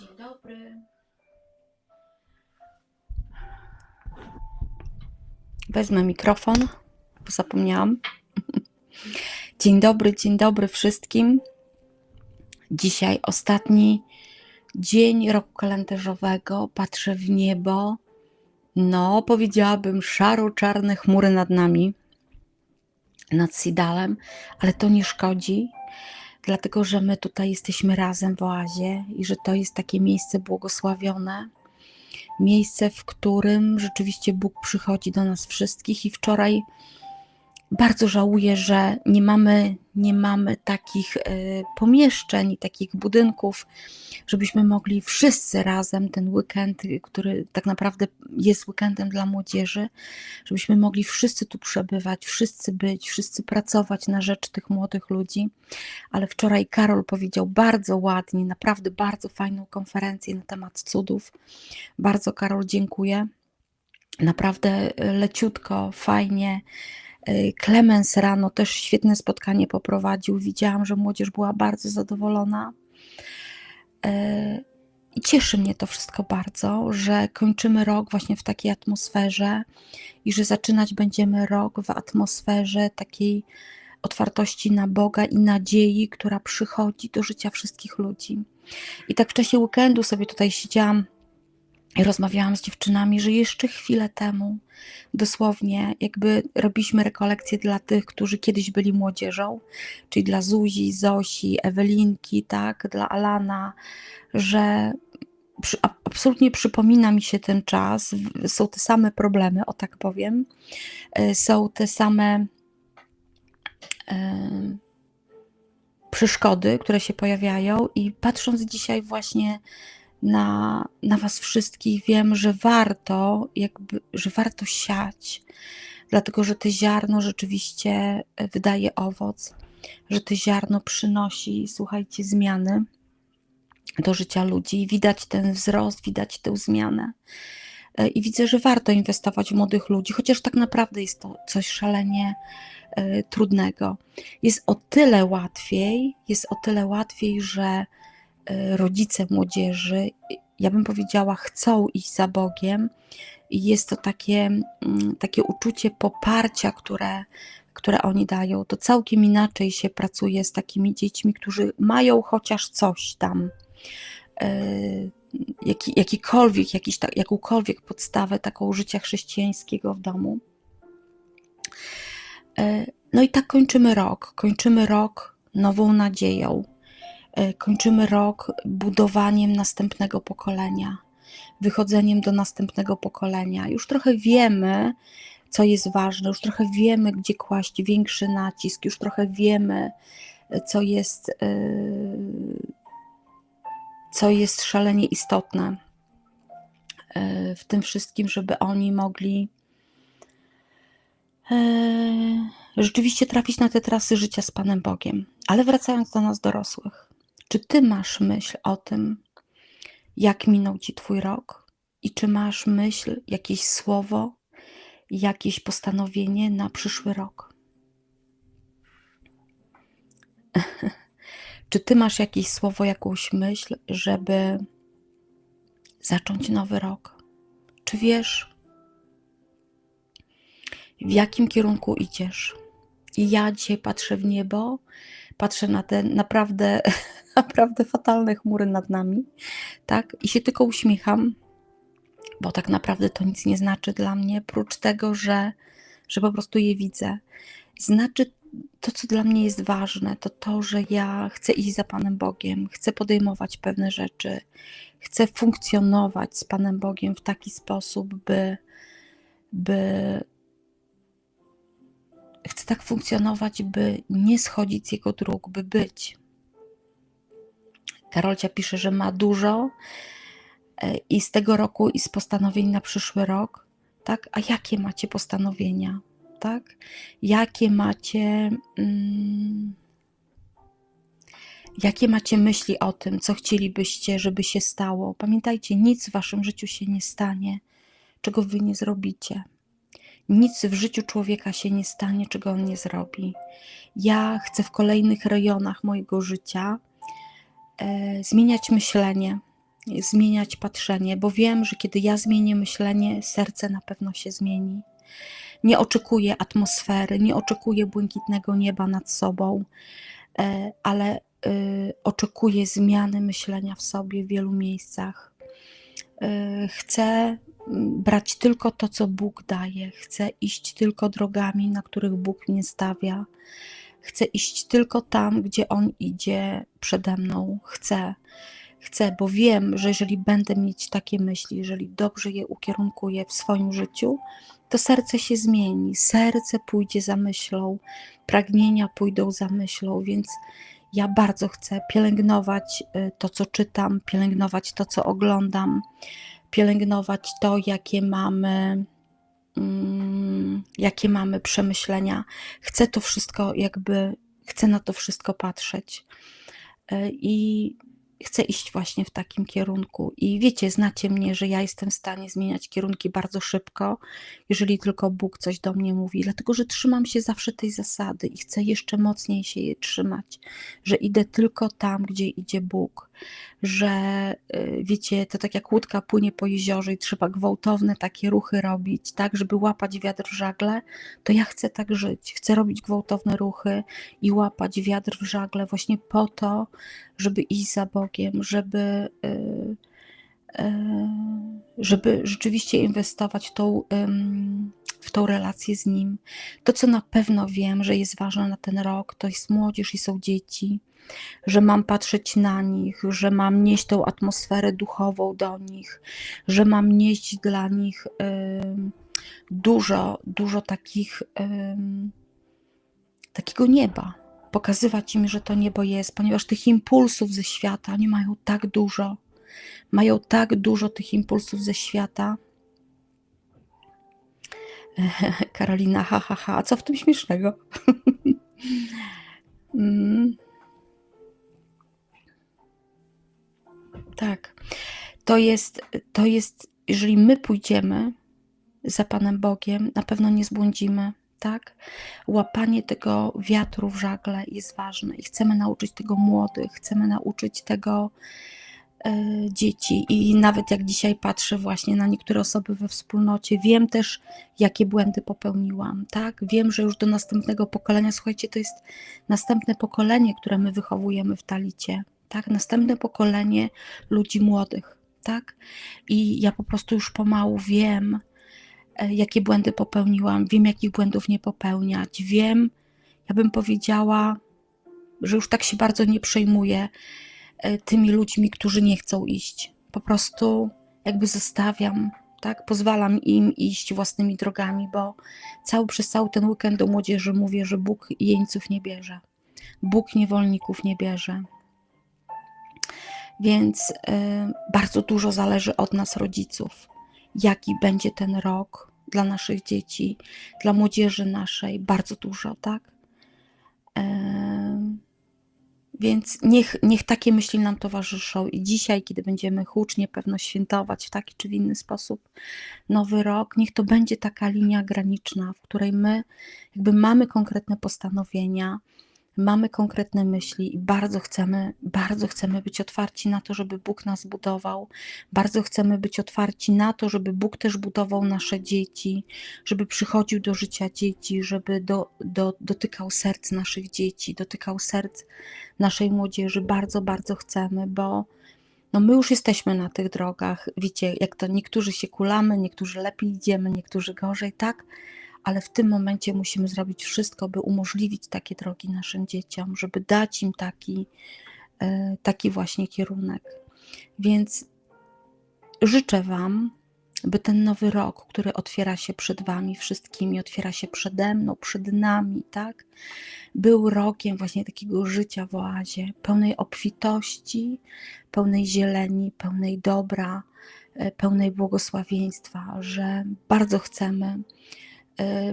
Dzień dobry. Wezmę mikrofon, bo zapomniałam. Dzień dobry, dzień dobry wszystkim. Dzisiaj ostatni dzień roku kalendarzowego. Patrzę w niebo. No, powiedziałabym, szaro-czarne chmury nad nami, nad Sidalem, ale to nie szkodzi, dlatego że my tutaj jesteśmy razem w oazie i że to jest takie miejsce błogosławione. Miejsce, w którym rzeczywiście Bóg przychodzi do nas wszystkich, i wczoraj bardzo żałuję, że nie mamy, nie mamy takich y, pomieszczeń, takich budynków, żebyśmy mogli wszyscy razem ten weekend, który tak naprawdę jest weekendem dla młodzieży, żebyśmy mogli wszyscy tu przebywać, wszyscy być, wszyscy pracować na rzecz tych młodych ludzi. Ale wczoraj Karol powiedział bardzo ładnie, naprawdę bardzo fajną konferencję na temat cudów. Bardzo Karol dziękuję. Naprawdę y, leciutko, fajnie. Y, Klemens rano też świetne spotkanie poprowadził. Widziałam, że młodzież była bardzo zadowolona. Y, I cieszy mnie to wszystko bardzo, że kończymy rok właśnie w takiej atmosferze i że zaczynać będziemy rok w atmosferze takiej otwartości na Boga i nadziei, która przychodzi do życia wszystkich ludzi. I tak w czasie weekendu sobie tutaj siedziałam rozmawiałam z dziewczynami, że jeszcze chwilę temu, dosłownie, jakby robiliśmy rekolekcje dla tych, którzy kiedyś byli młodzieżą, czyli dla Zuzi, Zosi, Ewelinki, tak, dla Alana, że przy, absolutnie przypomina mi się ten czas. Są te same problemy, o tak powiem. y, Są te same em, przeszkody, które się pojawiają, i patrząc dzisiaj właśnie na, na Was wszystkich, wiem, że warto, jakby, że warto siać, dlatego że to ziarno rzeczywiście e, wydaje owoc, że to ziarno przynosi, słuchajcie, zmiany do życia ludzi. Widać ten wzrost, widać tę zmianę. E, I widzę, że warto inwestować w młodych ludzi, chociaż tak naprawdę jest to coś szalenie e, trudnego. Jest o tyle łatwiej, jest o tyle łatwiej, że rodzice młodzieży, ja bym powiedziała, chcą iść za Bogiem i jest to takie, mm, takie uczucie poparcia, które, które oni dają. To całkiem inaczej się pracuje z takimi dziećmi, którzy mają chociaż coś tam. e, Jaki, jakikolwiek, jakiś, jakąkolwiek podstawę taką życia chrześcijańskiego w domu. E, No i tak kończymy rok. Kończymy rok nową nadzieją. E, Kończymy rok budowaniem następnego pokolenia, wychodzeniem do następnego pokolenia. Już trochę wiemy, co jest ważne, już trochę wiemy, gdzie kłaść większy nacisk, już trochę wiemy, e, co jest, e, co jest szalenie istotne w tym wszystkim, żeby oni mogli rzeczywiście trafić na te trasy życia z Panem Bogiem. Ale wracając do nas dorosłych, czy Ty masz myśl o tym, jak minął Ci Twój rok? I czy masz myśl, jakieś słowo, jakieś postanowienie na przyszły rok? Czy Ty masz jakieś słowo, jakąś myśl, żeby zacząć nowy rok? Czy wiesz, w jakim kierunku idziesz? I ja dzisiaj patrzę w niebo, patrzę na te naprawdę, naprawdę fatalne chmury nad nami, tak? I się tylko uśmiecham, bo tak naprawdę to nic nie znaczy dla mnie, prócz tego, że, że po prostu je widzę. Znaczy to, co dla mnie jest ważne, to to, że ja chcę iść za Panem Bogiem, chcę podejmować pewne rzeczy, chcę funkcjonować z Panem Bogiem w taki sposób, by, by chcę tak funkcjonować, by nie schodzić z jego dróg, by być. Karolcia pisze, że ma dużo e, i z tego roku, i z postanowień na przyszły rok, tak? A jakie macie postanowienia, tak? Jakie macie, mm, jakie macie myśli o tym, co chcielibyście, żeby się stało? Pamiętajcie, nic w waszym życiu się nie stanie, czego wy nie zrobicie. Nic w życiu człowieka się nie stanie, czego on nie zrobi. Ja chcę w kolejnych rejonach mojego życia e, zmieniać myślenie, zmieniać patrzenie, bo wiem, że kiedy ja zmienię myślenie, serce na pewno się zmieni. Nie oczekuję atmosfery, nie oczekuję błękitnego nieba nad sobą, e, ale y, oczekuję zmiany myślenia w sobie w wielu miejscach. Y, Chcę brać tylko to, co Bóg daje. Chcę iść tylko drogami, na których Bóg mnie stawia. Chcę iść tylko tam, gdzie On idzie przede mną. Chcę, chcę, bo wiem, że jeżeli będę mieć takie myśli, jeżeli dobrze je ukierunkuję w swoim życiu, to serce się zmieni. Serce pójdzie za myślą, pragnienia pójdą za myślą, więc ja bardzo chcę pielęgnować y, to, co czytam, pielęgnować to, co oglądam, pielęgnować to, jakie mamy, mm, jakie mamy przemyślenia. Chcę to wszystko, jakby, chcę na to wszystko patrzeć. Y, I chcę iść właśnie w takim kierunku. I wiecie, znacie mnie, że ja jestem w stanie zmieniać kierunki bardzo szybko, jeżeli tylko Bóg coś do mnie mówi, dlatego że trzymam się zawsze tej zasady i chcę jeszcze mocniej się jej trzymać, że idę tylko tam, gdzie idzie Bóg, że y, wiecie, to tak jak łódka płynie po jeziorze i trzeba gwałtowne takie ruchy robić, tak, żeby łapać wiatr w żagle, to ja chcę tak żyć. Chcę robić gwałtowne ruchy i łapać wiatr w żagle właśnie po to, żeby iść za Bogiem, żeby, y, y, żeby rzeczywiście inwestować w tą, w tą relację z Nim. To, co na pewno wiem, że jest ważne na ten rok, to jest młodzież i są dzieci, że mam patrzeć na nich, że mam nieść tą atmosferę duchową do nich, że mam nieść dla nich dużo, dużo takich, takiego nieba pokazywać im, że to niebo jest, ponieważ tych impulsów ze świata, oni mają tak dużo, mają tak dużo tych impulsów ze świata. Karolina, ha, ha, ha, co w tym śmiesznego? tak, to jest, to jest, jeżeli my pójdziemy za Panem Bogiem, na pewno nie zbłądzimy tak? Łapanie tego wiatru w żagle jest ważne i chcemy nauczyć tego młodych, chcemy nauczyć tego e, dzieci. I nawet jak dzisiaj patrzę właśnie na niektóre osoby we wspólnocie, wiem też, jakie błędy popełniłam, tak? Wiem, że już do następnego pokolenia, słuchajcie, to jest następne pokolenie, które my wychowujemy w talicie, tak? Następne pokolenie ludzi młodych, tak? I ja po prostu już pomału wiem, E, jakie błędy popełniłam, wiem, jakich błędów nie popełniać, wiem, ja bym powiedziała, że już tak się bardzo nie przejmuję e, tymi ludźmi, którzy nie chcą iść. Po prostu jakby zostawiam, tak? Pozwalam im iść własnymi drogami, bo cały, przez cały ten weekend do młodzieży mówię, że Bóg jeńców nie bierze. Bóg niewolników nie bierze. Więc y, bardzo dużo zależy od nas, rodziców jaki będzie ten rok dla naszych dzieci, dla młodzieży naszej, bardzo dużo, tak? Więc niech, niech takie myśli nam towarzyszą i dzisiaj, kiedy będziemy hucznie pewno świętować w taki czy w inny sposób nowy rok, niech to będzie taka linia graniczna, w której my jakby mamy konkretne postanowienia, mamy konkretne myśli i bardzo chcemy, bardzo chcemy być otwarci na to, żeby Bóg nas budował. Bardzo chcemy być otwarci na to, żeby Bóg też budował nasze dzieci, żeby przychodził do życia dzieci, żeby do, do, dotykał serc naszych dzieci, dotykał serc naszej młodzieży. Bardzo, bardzo chcemy, bo no my już jesteśmy na tych drogach. Wiecie, jak to niektórzy się kulamy, niektórzy lepiej idziemy, niektórzy gorzej, tak? Ale w tym momencie musimy zrobić wszystko, by umożliwić takie drogi naszym dzieciom, żeby dać im taki, e, taki właśnie kierunek. Więc życzę Wam, by ten nowy rok, który otwiera się przed Wami wszystkimi, otwiera się przede mną, przed nami, tak? Był rokiem właśnie takiego życia w oazie, pełnej obfitości, pełnej zieleni, pełnej dobra, e, pełnej błogosławieństwa, że bardzo chcemy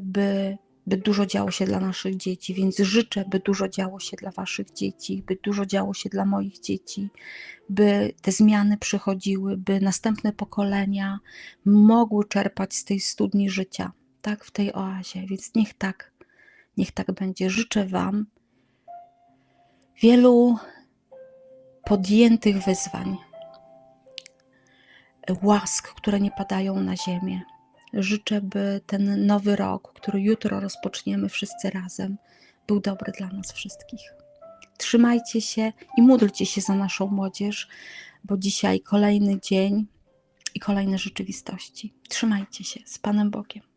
by, by dużo działo się dla naszych dzieci, więc życzę, by dużo działo się dla Waszych dzieci, by dużo działo się dla moich dzieci, by te zmiany przychodziły, by następne pokolenia mogły czerpać z tej studni życia, tak, w tej oazie. Więc niech tak, niech tak będzie. Życzę Wam wielu podjętych wyzwań, łask, które nie padają na ziemię. Życzę, by ten nowy rok, który jutro rozpoczniemy wszyscy razem, był dobry dla nas wszystkich. Trzymajcie się i módlcie się za naszą młodzież, bo dzisiaj kolejny dzień i kolejne rzeczywistości. Trzymajcie się z Panem Bogiem.